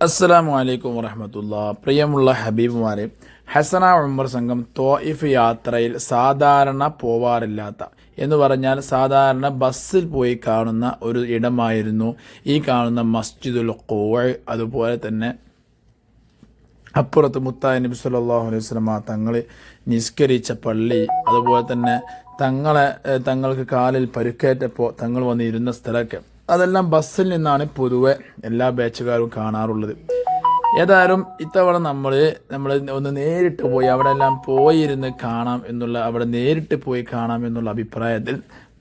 അസ്സലാമു അലൈക്കും വറഹമത്തുള്ള. പ്രിയമുള്ള ഹബീബുമാരെ ഹസന ഉമർ സംഘം തോയിഫ് യാത്രയിൽ സാധാരണ പോവാറില്ലാത്ത എന്ന് പറഞ്ഞാൽ സാധാരണ ബസ്സിൽ പോയി കാണുന്ന ഒരു ഇടമായിരുന്നു ഈ കാണുന്ന മസ്ജിദുൽ കോവ് അതുപോലെ തന്നെ അപ്പുറത്ത് മുത്തായ നബി സല്ലാഹു അലൈഹി സ്വലമ തങ്ങൾ നിസ്കരിച്ച പള്ളി അതുപോലെ തന്നെ തങ്ങളെ തങ്ങൾക്ക് കാലിൽ പരുക്കേറ്റപ്പോൾ തങ്ങൾ വന്നിരുന്ന സ്ഥലമൊക്കെ. അതെല്ലാം ബസ്സിൽ നിന്നാണ് പൊതുവെ എല്ലാ ബാച്ചുകാരും കാണാറുള്ളത്. ഏതായാലും ഇത്തവണ നമ്മൾ നമ്മൾ ഒന്ന് നേരിട്ട് പോയി അവിടെ എല്ലാം പോയിരുന്ന് കാണാം എന്നുള്ള അവിടെ നേരിട്ട് പോയി കാണാം എന്നുള്ള അഭിപ്രായത്തിൽ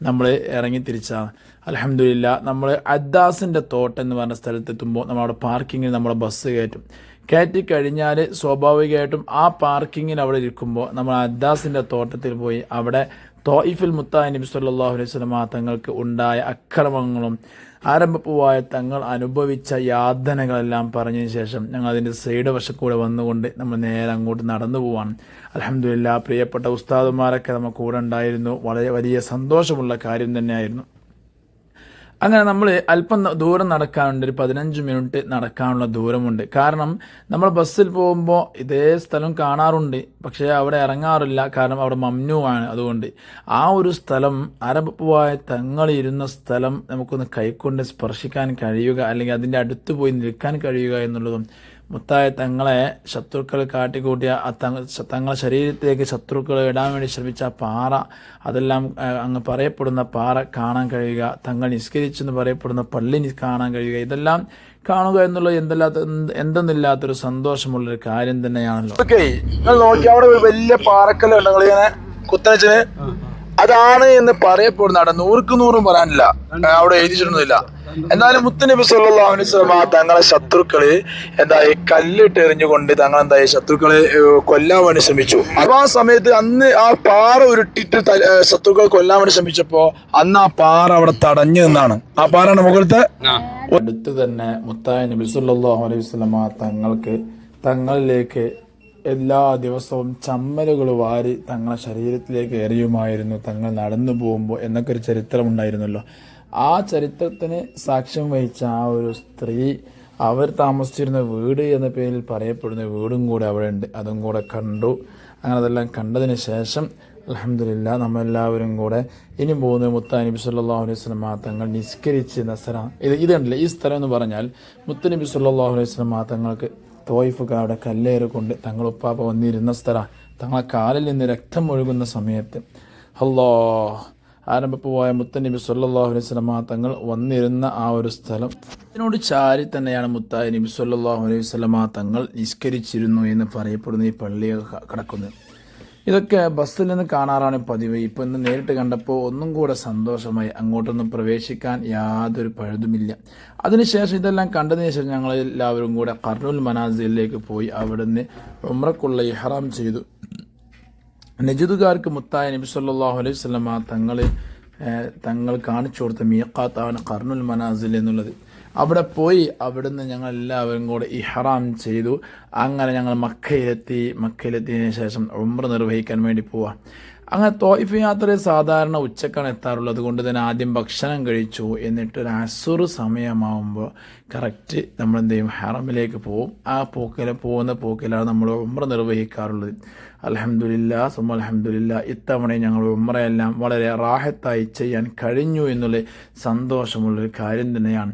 നമ്മൾ ഇറങ്ങി തിരിച്ചാണ്. അലഹമില്ല നമ്മൾ അദ്ദാസിന്റെ തോട്ടം എന്ന് പറഞ്ഞ സ്ഥലത്തെത്തുമ്പോൾ നമ്മളവിടെ പാർക്കിങ്ങിൽ നമ്മുടെ ബസ് കയറ്റും. കയറ്റി കഴിഞ്ഞാൽ സ്വാഭാവികമായിട്ടും ആ പാർക്കിങ്ങിൽ അവിടെ ഇരിക്കുമ്പോൾ നമ്മൾ അദ്ദാസിന്റെ തോട്ടത്തിൽ പോയി അവിടെ തോയിഫുൽ മുത്താൻ നബി സല്ലല്ലാഹു അലൈഹി സ്വലമ തങ്ങൾക്ക് ഉണ്ടായ അക്രമങ്ങളും ആരംഭപ്പുവായ തങ്ങൾ അനുഭവിച്ച യാതനകളെല്ലാം പറഞ്ഞതിന് ശേഷം ഞങ്ങൾ അതിന്റെ സൈഡ് വശക്കൂടെ വന്നുകൊണ്ട് നമ്മൾ നേരെ അങ്ങോട്ട് നടന്നു പോവാണ്. അലഹമില്ല പ്രിയപ്പെട്ട ഉസ്താദുമാരൊക്കെ നമുക്ക് കൂടെ ഉണ്ടായിരുന്നു. വളരെ വലിയ സന്തോഷമുള്ള കാര്യം തന്നെയായിരുന്നു. അങ്ങനെ നമ്മൾ അല്പം ദൂരം നടക്കാനുണ്ട് ഒരു പതിനഞ്ച് മിനിറ്റ് നടക്കാനുള്ള ദൂരമുണ്ട്. കാരണം നമ്മൾ ബസ്സിൽ പോകുമ്പോൾ ഇതേ സ്ഥലം കാണാറുണ്ട് പക്ഷേ അവിടെ ഇറങ്ങാറില്ല. കാരണം അവിടെ മമ്നുവാണ് അതുകൊണ്ട്. ആ ഒരു സ്ഥലം അരപ്പുവായ തങ്ങൾ ഇരുന്ന സ്ഥലം നമുക്കൊന്ന് കൈക്കൊണ്ട് സ്പർശിക്കാൻ കഴിയുക അല്ലെങ്കിൽ അതിന്റെ അടുത്ത് പോയി നിൽക്കാൻ കഴിയുക എന്നുള്ളതും മുത്തായ തങ്ങളെ ശത്രുക്കൾ കാട്ടിക്കൂട്ടിയ തങ്ങളെ ശരീരത്തിലേക്ക് ശത്രുക്കൾ ഇടാൻ വേണ്ടി ശ്രമിച്ച പാറ അതെല്ലാം അങ്ങ് പറയപ്പെടുന്ന പാറ കാണാൻ കഴിയുക തങ്ങൾ നിസ്കരിച്ചെന്ന് പറയപ്പെടുന്ന പള്ളി കാണാൻ കഴിയുക ഇതെല്ലാം കാണുക എന്നുള്ള എന്തെല്ലാത്ത എന്ത് എന്തെന്നില്ലാത്തൊരു സന്തോഷമുള്ളൊരു കാര്യം തന്നെയാണല്ലോ. നിങ്ങൾ നോക്കി അവിടെ വലിയ പാറക്കല്ലുണ്ട് ഇങ്ങനെ കുത്തനച്ചിന്. അതാണ് എന്ന് പറയപ്പെടുന്ന അവിടെ നൂറുക്ക് നൂറും പറയാനില്ല. അവിടെ എഴുതിച്ചിട്ടൊന്നുമില്ല എന്നാലും മുത്തനബി സല്ലല്ലാഹു അലൈഹി വസല്ലം ആ തങ്ങളെ ശത്രുക്കൾ എന്താ ഈ കല്ലിട്ട് എറിഞ്ഞുകൊണ്ട് തങ്ങൾ എന്താ ഈ ശത്രുക്കളെ കൊല്ലാൻ വേണ്ടി ശ്രമിച്ചു. അപ്പൊ ആ സമയത്ത് അന്ന് ആ പാറ ഉരുട്ടിട്ട് ശത്രുക്കളെ കൊല്ലാൻ വേണ്ടി ശ്രമിച്ചപ്പോ അന്ന് ആ പാറ അവിടെ തടഞ്ഞു നിന്നാണ്. ആ പാറയാണ് മുകളിലത്തെ അടുത്ത് തന്നെ മുത്തായ നബി സല്ലല്ലാഹു അലൈഹി വസല്ലമ തങ്ങൾക്ക് തങ്ങളിലേക്ക് എല്ലാ ദിവസവും ചമ്മലുകൾ വാരി തങ്ങളെ ശരീരത്തിലേക്ക് എറിയുമായിരുന്നു. തങ്ങൾ നടന്നു പോകുമ്പോൾ എന്നൊക്കെ ഒരു ചരിത്രം ഉണ്ടായിരുന്നല്ലോ ആ ചരിത്രത്തിന് സാക്ഷ്യം വഹിച്ച ആ ഒരു സ്ത്രീ അവർ താമസിച്ചിരുന്ന വീട് എന്ന പേരിൽ പറയപ്പെടുന്ന വീടും കൂടെ അവിടെ ഉണ്ട്. അതും കൂടെ കണ്ടു. അങ്ങനെ അതെല്ലാം കണ്ടതിന് ശേഷം അലഹമില്ല നമ്മളെല്ലാവരും കൂടെ ഇനി പോകുന്ന മുത്ത നബി സല്ലല്ലാഹു അലൈഹി സ്വലം തങ്ങൾ നിസ്കരിച്ച് സ്ഥലം ഇത് ഇതുണ്ടല്ലേ ഈ സ്ഥലം എന്ന് പറഞ്ഞാൽ മുത്ത നബി സല്ലല്ലാഹു അലൈഹി സ്വലം തങ്ങൾക്ക് തോയിഫുകാരുടെ കല്ലേറ് കൊണ്ട് തങ്ങൾ ഉപ്പാപ്പ വന്നിരുന്ന സ്ഥലം. തങ്ങളെ കാലിൽ നിന്ന് രക്തം ഒഴുകുന്ന സമയത്ത്. അല്ലോ ആരംഭപ്പുവായ മുത്തനബി സല്ലല്ലാഹു അലൈഹി വസല്ലമ തങ്ങൾ വന്നിരുന്ന ആ ഒരു സ്ഥലം. ഇതിനോട് ചാരി തന്നെയാണ് മുത്തായി നബി സല്ലല്ലാഹു അലൈഹി വസല്ലമ തങ്ങൾ നിസ്കരിച്ചിരുന്നു എന്ന് പറയപ്പെടുന്ന ഈ പള്ളി കിടക്കുന്നത്. ഇതൊക്കെ ബസ്സിൽ നിന്ന് കാണാറാണ് പതിവ്. ഇപ്പൊ ഇന്ന് നേരിട്ട് കണ്ടപ്പോൾ ഒന്നും കൂടെ സന്തോഷമായി. അങ്ങോട്ടൊന്നും പ്രവേശിക്കാൻ യാതൊരു പഴുതുമില്ല. അതിനുശേഷം ഇതെല്ലാം കണ്ടതിന് ശേഷം ഞങ്ങൾ എല്ലാവരും കൂടെ കർണൂൽ മനാസിലേക്ക് പോയി അവിടുന്ന് ഉമ്രക്കുള്ള ഇഹ്റാം ചെയ്തു. നജിദുകാർക്ക് മുത്തായ നബി സല്ലാഹു അലൈഹി വസല്ലമ തങ്ങളെ തങ്ങൾ കാണിച്ചു കൊടുത്ത മീഖാത്താണ് കർണുൽ മനാസിൽ എന്നുള്ളത്. അവിടെ പോയി അവിടുന്ന് ഞങ്ങൾ എല്ലാവരും കൂടെ ഇഹ്റാം ചെയ്തു. അങ്ങനെ ഞങ്ങൾ മക്കയിലെത്തി. മക്കയിലെത്തിയതിനു ശേഷം ഉമ്ര നിർവഹിക്കാൻ വേണ്ടി പോവാം. അങ്ങനെ തോയിഫ് യാത്ര സാധാരണ ഉച്ചക്കാണ് എത്താറുള്ളത്. അതുകൊണ്ട് തന്നെ ആദ്യം ഭക്ഷണം കഴിച്ചു. എന്നിട്ട് ഒരു അസുർ സമയമാകുമ്പോൾ കറക്റ്റ് നമ്മൾ എന്ത് ചെയ്യും? ഹറമിലേക്ക് പോകും. ആ പോക്കിൽ പോകുന്ന പോക്കിലാണ് നമ്മൾ ഉമ്ര നിർവഹിക്കാറുള്ളത്. അലഹമുല്ല സുമ അലഹമുല്ല ഇത്തവണ ഞങ്ങൾ ഉമ്രയെല്ലാം വളരെ റാഹത്തായി ചെയ്യാൻ കഴിഞ്ഞു എന്നുള്ള സന്തോഷമുള്ളൊരു കാര്യം തന്നെയാണ്.